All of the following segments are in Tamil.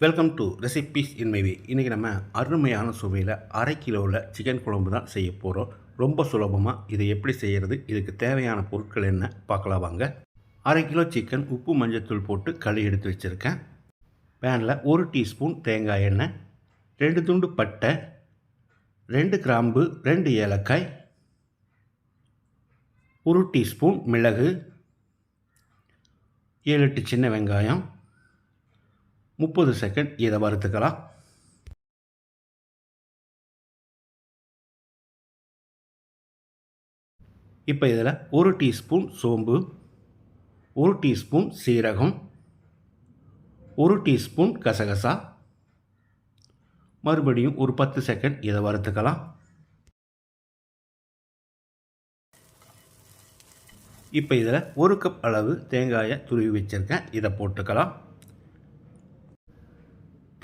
Welcome to recipes in my way இன்றைக்கி நம்ம அருமையான சுவையில் அரை கிலோவில் சிக்கன் குழம்பு தான் செய்ய போகிறோம் ரொம்ப சுலபமாக இதை எப்படி செய்கிறது இதுக்கு தேவையான பொருட்கள் என்ன பார்க்கலாம் வாங்க. அரை கிலோ சிக்கன் உப்பு மஞ்சத்தூள் போட்டு களி எடுத்து வச்சுருக்கேன். பேனில் ஒரு டீஸ்பூன் தேங்காய் எண்ணெய் ரெண்டு துண்டு பட்டை ரெண்டு கிராம்பு ரெண்டு ஏலக்காய் ஒரு டீஸ்பூன் மிளகு ஏழு எட்டு சின்ன வெங்காயம் முப்பது செகண்ட் இதை வறுத்துக்கலாம். இப்போ இதில் ஒரு டீஸ்பூன் சோம்பு ஒரு டீஸ்பூன் சீரகம் ஒரு டீஸ்பூன் கசகசா. மறுபடியும் ஒரு பத்து செகண்ட் இதை வறுத்துக்கலாம். இப்போ இதில் ஒரு கப் அளவு தேங்காயை துருவி வச்சுருக்கேன். இதை போட்டுக்கலாம்.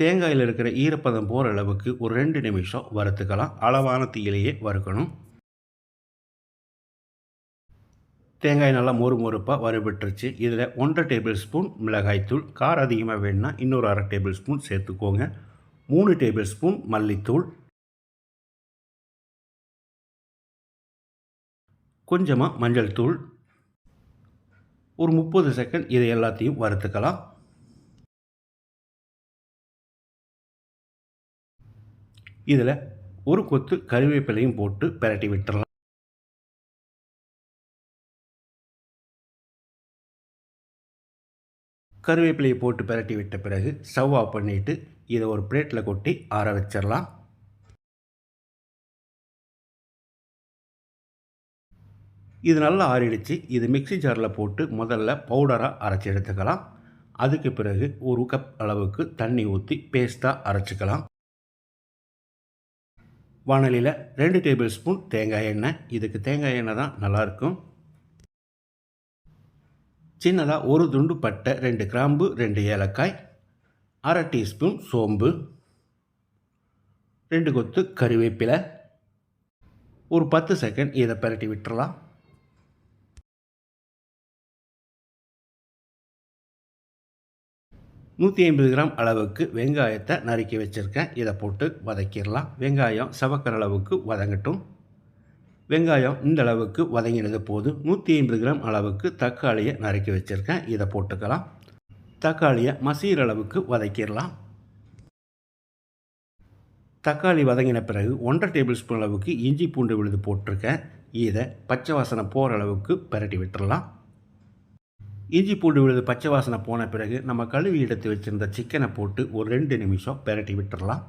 தேங்காயில் இருக்கிற ஈரப்பதம் போகிற அளவுக்கு ஒரு ரெண்டு நிமிஷம் வறுத்துக்கலாம். அளவான தீயிலேயே வறுக்கணும். தேங்காய் நல்லா மொறு மொறுப்பாக வறுபட்டுருச்சு. இதில் ஒன்றரை டேபிள் ஸ்பூன் மிளகாய்த்தூள் காரம் அதிகமாக வேணும்னா இன்னொரு அரை டேபிள் ஸ்பூன் சேர்த்துக்கோங்க. மூணு டேபிள் ஸ்பூன் மல்லித்தூள். கொஞ்சமாக மஞ்சள் தூள். ஒரு முப்பது செகண்ட் இதை எல்லாத்தையும் வறுத்துக்கலாம். இதில் ஒரு கொத்து கருவேப்பிலையும் போட்டு பிரட்டி விட்டுறலாம். கருவேப்பிலையை போட்டு பிரட்டி விட்ட பிறகு ஸ்டவ் ஆஃப் பண்ணிவிட்டு இதை ஒரு பிளேட்டில் கொட்டி ஆற வச்சிடலாம். இது நல்லா ஆறிடுச்சு. இது மிக்ஸி ஜாரில் போட்டு முதல்ல பவுடராக அரைச்சி எடுத்துக்கலாம். அதுக்கு பிறகு ஒரு கப் அளவுக்கு தண்ணி ஊற்றி பேஸ்ட்டாக அரைச்சிக்கலாம். வானலியில் ரெண்டு டேபிள் ஸ்பூன் தேங்காய் எண்ணெய். இதுக்கு தேங்காய் எண்ணெய் தான் நல்லாயிருக்கும். சின்னதாக ஒரு துண்டு பட்டை ரெண்டு கிராம்பு ரெண்டு ஏலக்காய் அரை டீஸ்பூன் சோம்பு ரெண்டு கொத்து கருவேப்பிலை. ஒரு பத்து செகண்ட் இதை பரட்டி விட்டுறலாம். நூற்றி ஐம்பது கிராம் அளவுக்கு வெங்காயத்தை நறுக்கி வச்சுருக்கேன். இதை போட்டு வதக்கிடலாம். வெங்காயம் சவக்கிற அளவுக்கு வதங்கட்டும். வெங்காயம் இந்த அளவுக்கு வதங்கினது போதும். நூற்றி ஐம்பது கிராம் அளவுக்கு தக்காளியை நறுக்கி வச்சுருக்கேன். இதை போட்டுக்கலாம். தக்காளியை மசீர் அளவுக்கு வதக்கிடலாம். தக்காளி வதங்கின பிறகு ஒன்றரை டேபிள் ஸ்பூன் அளவுக்கு இஞ்சி பூண்டு விழுது போட்டிருக்கேன். இதை பச்சை வாசனை போகிற அளவுக்கு பரட்டி விட்டுடலாம். இஞ்சி பூண்டு விழுது பச்சை வாசனை போன பிறகு நம்ம கழுவி எடுத்து வச்சுருந்த சிக்கனை போட்டு ஒரு ரெண்டு நிமிஷம் பெரட்டி விட்டுடலாம்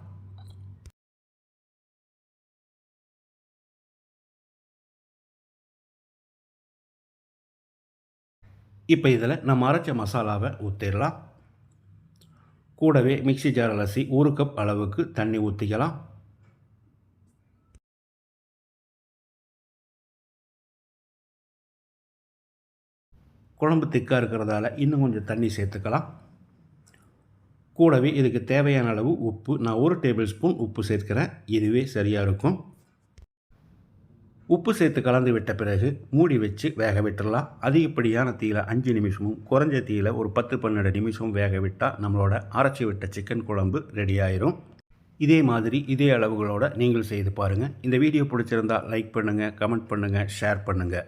இப்போ இதில் நம்ம அரைச்ச மசாலாவை ஊற்றிடலாம் கூடவே மிக்சி ஜார் அலசி ஒரு கப் அளவுக்கு தண்ணி ஊற்றிக்கலாம் குழம்பு திக்காக இருக்கிறதால இன்னும் கொஞ்சம் தண்ணி சேர்த்துக்கலாம். கூடவே இதுக்கு தேவையான அளவு உப்பு. நான் ஒரு டேபிள் ஸ்பூன் உப்பு சேர்க்கிறேன். இதுவே சரியாக இருக்கும். உப்பு சேர்த்து கலந்து விட்ட பிறகு மூடி வச்சு வேக விட்டுடலாம் அதிகப்படியான தீயில் அஞ்சு நிமிஷமும் குறைஞ்ச தீயில் ஒரு பத்து பன்னெண்டு நிமிஷம் வேக விட்டால் நம்மளோட அரைச்சி விட்ட சிக்கன் குழம்பு ரெடி ஆயிரும். இதே மாதிரி இதே அளவுகளோடு நீங்கள் செய்து பாருங்கள் இந்த வீடியோ பிடிச்சிருந்தால் லைக் பண்ணுங்கள் கமெண்ட் பண்ணுங்கள் ஷேர் பண்ணுங்கள்